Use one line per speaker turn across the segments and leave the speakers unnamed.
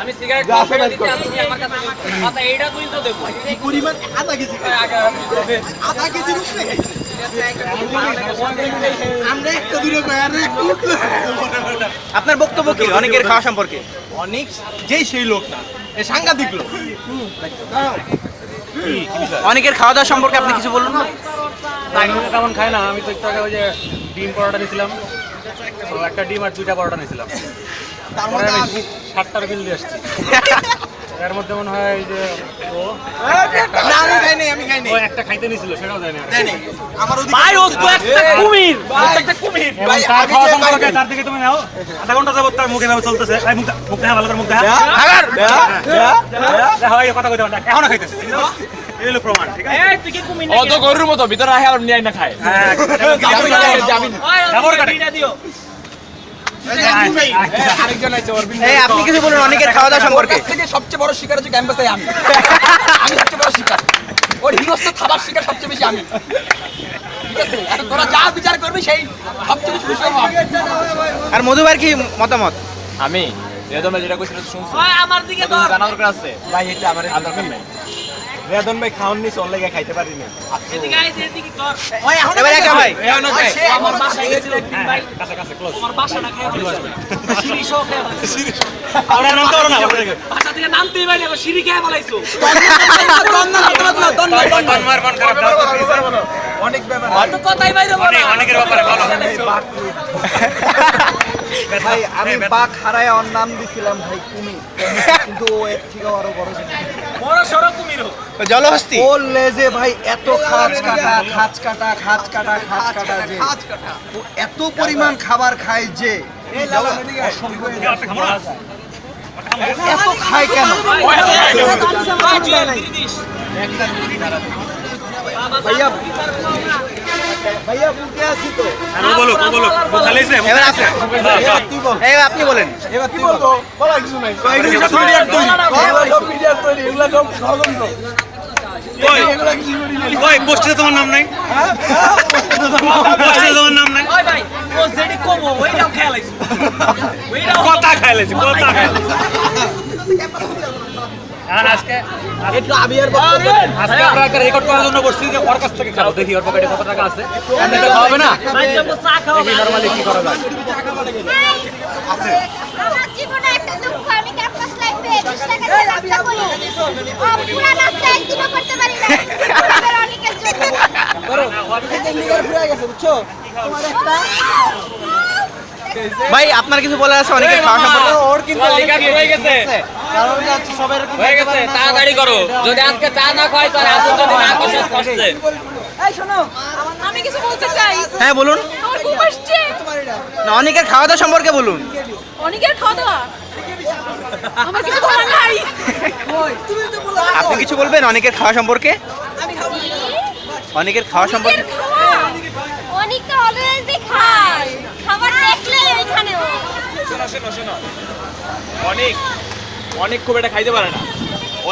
আমি সিগারেট আমার কাছে কথা এইটা তুই তো দেবো।
পরিমাণ আধা কেজি আধা আমরা একটা দূরে আরে
আপনার বক্তব্য কি? অনেকের খাওয়া সম্পর্কে?
অনেক যেই সেই লোক না এ সাংঘাতিক লোক।
অনেকের খাওয়া দাওয়া সম্পর্কে আপনি কিছু বলুন
না? তেমন খাই না। আমি তো একটু আগে ওই যে ডিম পরোটা নিয়েছিলাম একটা ডিম আর দুইটা পরোটা নিয়েছিলাম
তার মধ্যে
আমি সাতটার বিল দিয়ে আসছি। এর মধ্যে মনে হয় এই যে ও
না আমি খাই নাই আমি খাই নাই।
ও একটা খাইতে নিয়েছিল সেটাও।
দেয় নাই। আমার ওদিকে
ভাই ও তো একটা কুমির।
একটা কুমির। ভাই
তার খাওয়া সম্পর্কে তার দিকে তুমি নাও। আধা ঘণ্টা যাবত তার মুখে ভাবে চলতেছে। এই মুখ মুখ দেখা ভালো করে মুখ দেখা।
আগার
দেখা হয়। কথা কইতে না, এখনও খাইতেছে। এই প্রমাণ ঠিক আছে?
এই তুই কি কুমির
অত গরুর মতো ভিতরে রাখে আর নিয়ে না খায়।
হ্যাঁ।
দিও।
আপনি কিছু বলুন অনেকের খাওয়া দাওয়া সম্পর্কে।
সবচেয়ে বড় শিকার হচ্ছে ক্যাম্পাসে আমি। আমি সবচেয়ে বড় শিকার। ওর খাবার শিকার সবচেয়ে বেশি আমি। আর তোরা যা বিচার করবি সেই সবচেয়ে বেশি খুশি আমি।
আর মধুবার কি মতামত?
আমি যেটা কইছিল শুনছো।
আমার দিকে
জানা দরকার আছে। ভাই এটা আমার দরকার নাই। রেদন ভাই খাওয়ান নি চল লেগে খাইতে পারি না।
এবার একা ভাই।
আমার বাসায় গেছিল একদিন ভাই।
কাছে কাছে ক্লোজ
আমার বাসা না খাই সিঁড়ি সহ খাই ফেলাইছো।
আমরা নামতে পারো না
বাসা থেকে নামতেই পারি না সিঁড়ি খেয়ে ফেলাইছো।
তন্ময়ের মন খারাপ
অনেক ব্যাপার
অত কথাই বাইরে
অনেকের ব্যাপারে ভালো।
ভাই আমি বাঘ হারায় ওর নাম দিছিলাম ভাই কুমির কিন্তু ও এর থেকে আরও বড়।
বড় কুমিরও
জলহস্তি
ওর লেজে ভাই এত খাঁচ কাটা খাঁচ কাটা খাঁচ কাটা খাঁচ কাটা যে ও এত পরিমাণ খাবার খায় যে। এত খায় কেন ভাইয়া
আপনি বলেন।
এবার তুই বল। বলা কিছু নাই। মিডিয়ার তৈরি এগুলো সব ষড়যন্ত্র।
পোস্টে তোমার নাম নাই? পোস্টে তোমার নাম নাই?
ওই ভাই ও যেটি কমো ওইটাও খেয়ে লাইছো ওইটাও
কথা খাইলেছি কথা খাইলেছি আর আজকে
একটু আবিয়ার বক্তব্য
আজকে আমরা একটা রেকর্ড করার জন্য বসছি যে ওর কাছ থেকে খাব। দেখি ওর পকেটে কত টাকা আছে। আপনি তো খাওয়াবে না?
ভাই যাব চা খাও
দেখি নরমালি কি করা যায়।
আমার জীবনে একটা দুঃখ আমি ক্যাম্পাস লাইফে 20 টাকা দিয়ে নাস্তা করি? পুরা নাস্তা একদিনও করতে পারি না। অনেকের জন্য।
ভাই আপনার কিছু বলার আছে? অনেকে খাওয়া সম্পর্কে
ওর কিন্তু অনেক
হয়ে গেছে। হয়ে গেছে তাড়াতাড়ি করো। যদি আজকে চা না খাই তো রাত যদি না কষে কষ্টে
আমি কিছু বলতে চাই।
হ্যাঁ বলুন।
আমার ঘুম আসছে।
না অনেকের খাওয়া দাওয়া সম্পর্কে বলুন।
অনেকের খাওয়া দাওয়া? আমার কিছু বলার নাই।
আপনি কিছু বলবেন অনেকের খাওয়া সম্পর্কে? অনেকের খাওয়া সম্পর্কে?
অনেক তো অলওয়েজই খায়। খাবার দেখলে এখানেও
শোনো শোনো শোনো। অনেক অনেক খুব এটা খাইতে পারে না।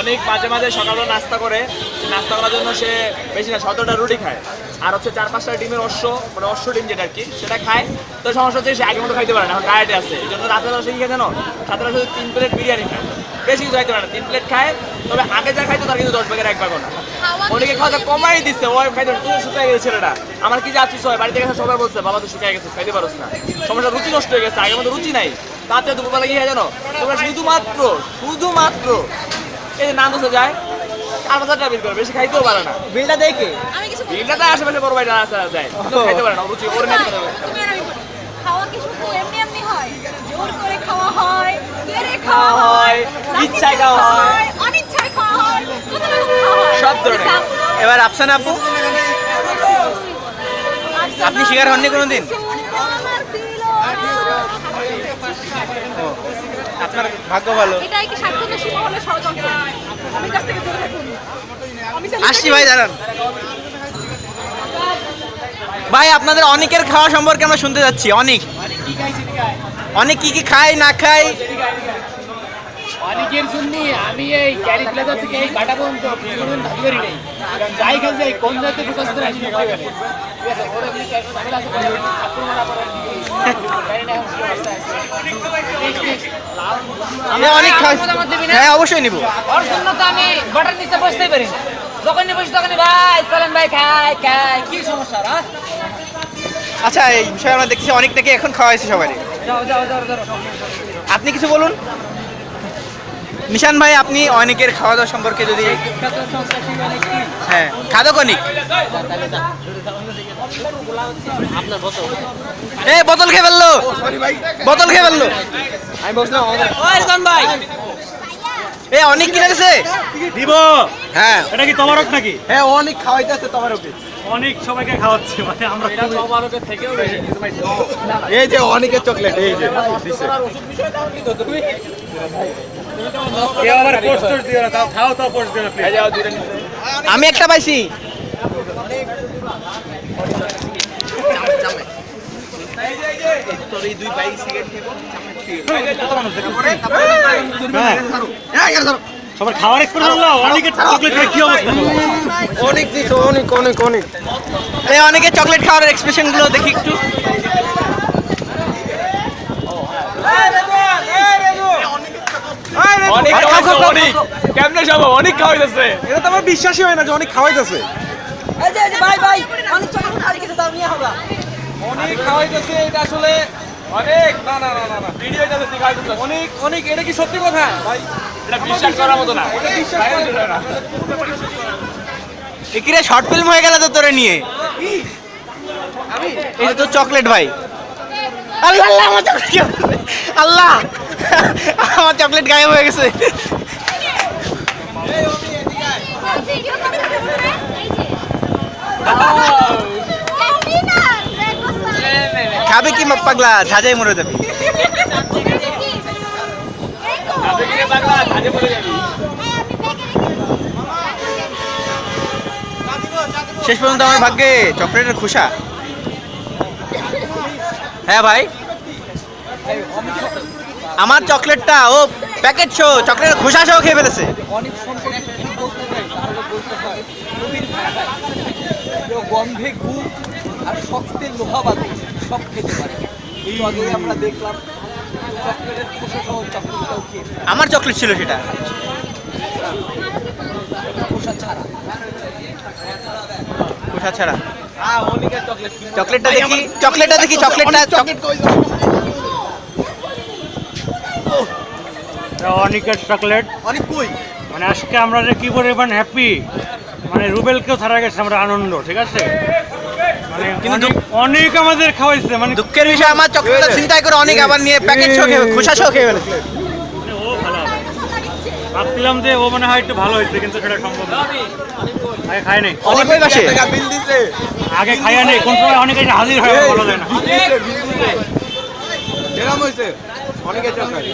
অনেক মাঝে মাঝে সকালবেলা নাস্তা করে নাস্তা করার জন্য সে বেশি না, সতেরোটা রুটি খায়। আর হচ্ছে চার পাঁচটা ডিমের অশ্ব মানে অশ্ব ডিম যেটা আর কি সেটা খায়। তো সমস্যা হচ্ছে সে আগের মতো খাইতে পারে না, এখন ডায়েটে আছে। এই জন্য রাতের বেলা সে কি খায় জানো? রাতের শুধু তিন প্লেট বিরিয়ানি খায়। বেশি কিছু খাইতে পারে না, তিন প্লেট খায়, তবে আগে যা খাইতো তার কিন্তু দশ ভাগের এক ভাগও না। অনেকে খাওয়া কমাই দিচ্ছে ওই খাইতে তুই শুকিয়ে গেছে ছেলেটা। আমার কি যাচ্ছিস হয়, বাড়িতে গেছে সবাই বলছে, বাবা তো শুকিয়ে গেছে, খাইতে পারোস না। সমস্যা, রুচি নষ্ট হয়ে গেছে, আগের মতো রুচি নাই। তাতে দুপুরবেলা কি হয় জানো? তোমরা শুধুমাত্র শুধুমাত্র এই যে নাম দোষে যায় চার হাজার টাকা বিল করে বেশি খাইতেও পারে না।
বিলটা দেখে
আমি কিছু
বিলটা তো আশেপাশে বড় ভাই রাস্তা যায় খাইতে পারে না রুচি ওর মেয়ে
তুমি আর আমি বলি, খাওয়া কি শুধু এমনি এমনি হয়? জোর করে খাওয়া হয় কেড়ে খাওয়া হয়
ইচ্ছায় খাওয়া হয়।
অনিচ্ছায় খাওয়া হয় কত রকম খাওয়া হয়?
সব ধরনের।
এবার আফসানা আপু? আপনি শিকার হননি কোনোদিন? আপনার ভাগ্য ভালো? আসছি ভাই দাঁড়ান। ভাই আপনাদের অনেকের খাওয়া সম্পর্কে আমরা শুনতে যাচ্ছি অনেক। অনেক কি কি খায় না খায়?
অনেকের জন্য আমি এই ক্যারি প্লেজার থেকে এই কাটা পর্যন্ত নেই। যাই খান যাই কোন জায়গাতে ঢুকার সাথে আসি ঠিক আছে করে করে.
আমরা অনেক হ্যাঁ অবশ্যই নিব।
ওর জন্য তো আমি বাটার নিচে বসতেই পারি। না যখনই বসি তখনই ভাই চলেন ভাই খাই খাই। কি সমস্যা
আচ্ছা এই বিষয়ে আমরা দেখছি অনেক থেকে এখন খাওয়া হয়েছে সবারই।
যাও যাও যাও যাও।
আপনি কিছু বলুন। নিশান ভাই আপনি অনেকের খাওয়া দাওয়া সম্পর্কে যদি হ্যাঁ খাদক অনেক। এ বোতল খেয়ে ফেলল। বোতল খেয়ে ফেলল।
আমি বলছিলাম
ভাই
এ অনেক কিনে গেছে
দিব।
হ্যাঁ।
এটা কি নাকি?
হ্যাঁ অনেক খাওয়াইতেছে তোমার
অনেক সবাইকে খাওয়াচ্ছে মানে আমরা
এই যে অনেকের চকলেট এই যে। দিছে।
কেউ আবার পোস্ট দিও না তাও খাও তাও পোস্ট দিও না please।
এই যাও দুইটা নিচে।
আমি একটা পাইছি।
সবার খাওয়ার অনেকের চকলেট কি অবস্থা?
অনেক দিছে অনেক অনেক অনেক।
এই অনেকে চকলেট খাওয়ার এক্সপ্রেশনগুলো দেখি একটু।
অনেক অনেক। কেমনে সম্ভব? অনেক খাওয়াইতেছে।
এটা তো আমার বিশ্বাসই হয় না যে অনেক খাওয়াইতেছে।
ভাই ভাই অনেক চকলেট খালি কিছু দাও নিয়ে হবে
অনেক খাওয়াইতেছে এটা আসলে
অনেক। না না না না
অনেক অনেক এটা কি সত্যি কথা? ভাই
এটা বিশ্বাস করার মতো না।
বিশ্বাস করার না।
একিরে শর্ট ফিল্ম হয়ে গেল তো তোরে নিয়ে। এটা তো চকলেট ভাই। আল্লাহ আল্লাহ? আল্লাহ। আমার চকলেট গায়েব হয়ে গেছে। খাবে কি পাগলা? ঝাঁঝাই মরে যাবি। শেষ পর্যন্ত আমার ভাগ্যে চকলেটের খুশা হ্যাঁ ভাই। আমার চকলেটটা ও প্যাকেট শো চকলেটের খোসা সহ খেয়ে ফেলেছে।
অনেক সম্পর্কে যদি বলতে যাই তাহলে বলতে হয়। নবীন ভাষায়। কেউ গন্ধে গুড় আর শক্তে লোহা বাদে সব খেতে পারে। এই আগে আমরা দেখলাম চকলেটের খোসা সহ চকলেটটাও খেয়ে
আমার চকলেট ছিল সেটা।
খোসা ছাড়া।
খোসা ছাড়া।
হ্যাঁ চকলেট।
চকলেটটা দেখি চকলেটটা দেখি চকলেটটা চক-
এটা অনেকের চকলেট।
অনেক কই?
মানে আজকে আমরা যে কি পরিমাণ হ্যাপি মানে রুবেলকেও ছাড়া গেছে আমরা আনন্দ ঠিক আছে? মানে
কিন্তু
অনেক- অনেক আমাদের খাওয়াইছে মানে
দুঃখের বিষয় আমার চকলেটটা চিন্তাই করে অনেক আবার নিয়ে প্যাকেট সহ খেয়ে খোসা সহ খেয়ে ফেলেছে।
ও ভালো হবে। ভাবছিলাম যে ও মনে হয় একটু ভালো হয়েছে কিন্তু সেটা সম্ভব না। আগে খাই নাই।
অনেক
বিল দিছে।
আগে খাইয়া নেই কোন সময় অনেকে এসে হাজির হয় বলা যায় না।
চকলেট।